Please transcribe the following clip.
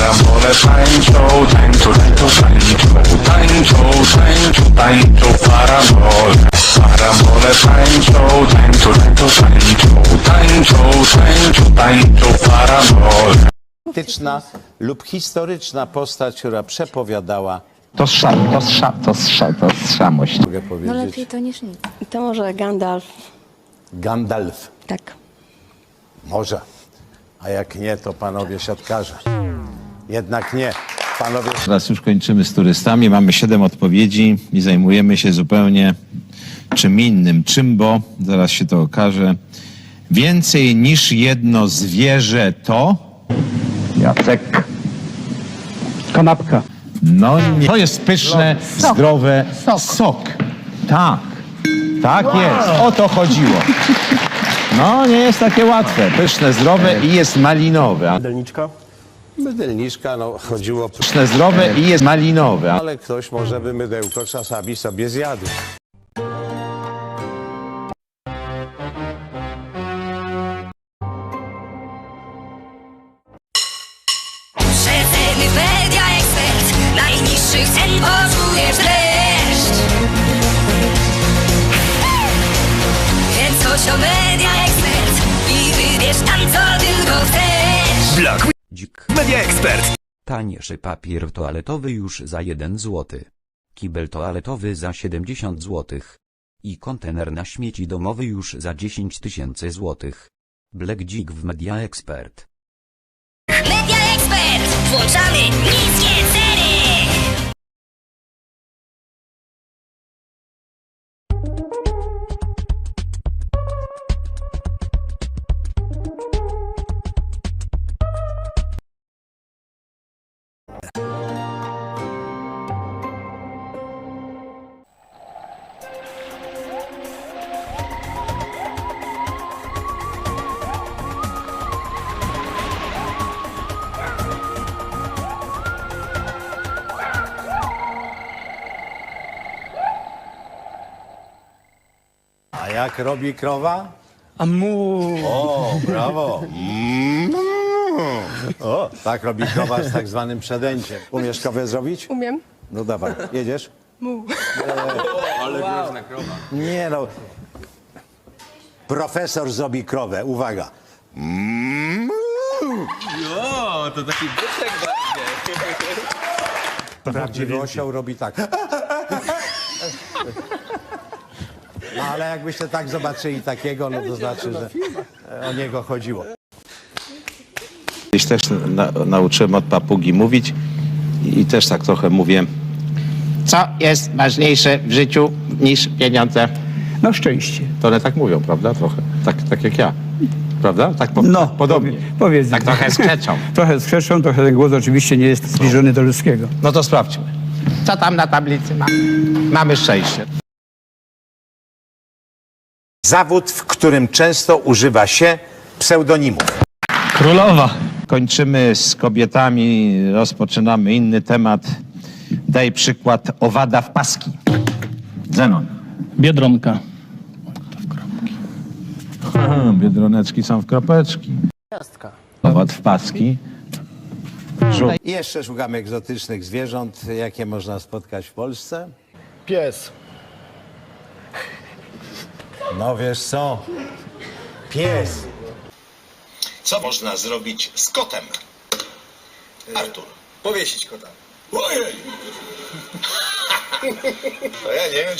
Parabole tańczą, tańczą, tańczą, tańczą, tańczą, tańczą, tańczą, parabole. Parabole tańczą, tańczą, tańczą, tańczą, tańczą, tańczą, tańczą, parabole. Polityczna lub historyczna postać, która przepowiadała, To sza, to sza, to sza, to szamość. mogę No powiedzieć, lepiej to niż nic. To może Gandalf. Gandalf. Tak. Może. A jak nie, to panowie siatkarze. Jednak nie. Panowie Teraz już kończymy z turystami. Mamy siedem odpowiedzi i zajmujemy się zupełnie czym innym. Czym, bo zaraz się to okaże. Więcej niż jedno zwierzę to. Jacek. Kanapka. No nie. To jest pyszne, zdrowe. Sok. Tak. Tak jest. O to chodziło. No, nie jest takie łatwe. Pyszne, zdrowe i jest malinowe. Delniczka. Mydelniczka, no chodziło... Pyszne, zdrowe i jest malinowe. Ale ktoś może by mydełko czasami sobie zjadł. Media Expert. Taniejszy papier toaletowy już za 1 zł. Kibel toaletowy za 70 zł. I kontener na śmieci domowy już za 10 tysięcy złotych. Black Dzik w Media Expert. Media ekspert Włączamy niskie ceny A jak robi krowa? A mu. O, brawo. Mm. O, tak robi krowa z tak zwanym przedęciem. Umiesz kawę zrobić? Umiem. No dawaj, jedziesz? Mu. Nie no. Profesor zrobi krowę, uwaga. O, to taki byczek Prawdziwy osioł robi tak. No ale jakbyście tak zobaczyli takiego, no to znaczy, że o niego chodziło. Kiedyś też na, nauczyłem od papugi mówić i, też tak trochę mówię. Co jest ważniejsze w życiu niż pieniądze? No szczęście. To one tak mówią, prawda? Trochę. Tak, tak jak ja. Prawda? Tak, po, No, tak podobnie. powie- powiedz. Tak trochę skrzeczą. Trochę skrzeczą, trochę ten głos oczywiście nie jest zbliżony do ludzkiego. No to sprawdźmy. Co tam na tablicy ma? Mamy szczęście. Zawód, w którym często używa się pseudonimów. Królowa. Kończymy z kobietami, rozpoczynamy inny temat. Daj przykład owada w paski. Zenon. Biedronka. Aha, biedroneczki są w kropeczki. Owad w paski. Żółw. I jeszcze szukamy egzotycznych zwierząt, jakie można spotkać w Polsce. Pies. No wiesz co? Pies. Co można zrobić z kotem? Artur. Powiesić kota. Ojej! To ja nie wiem,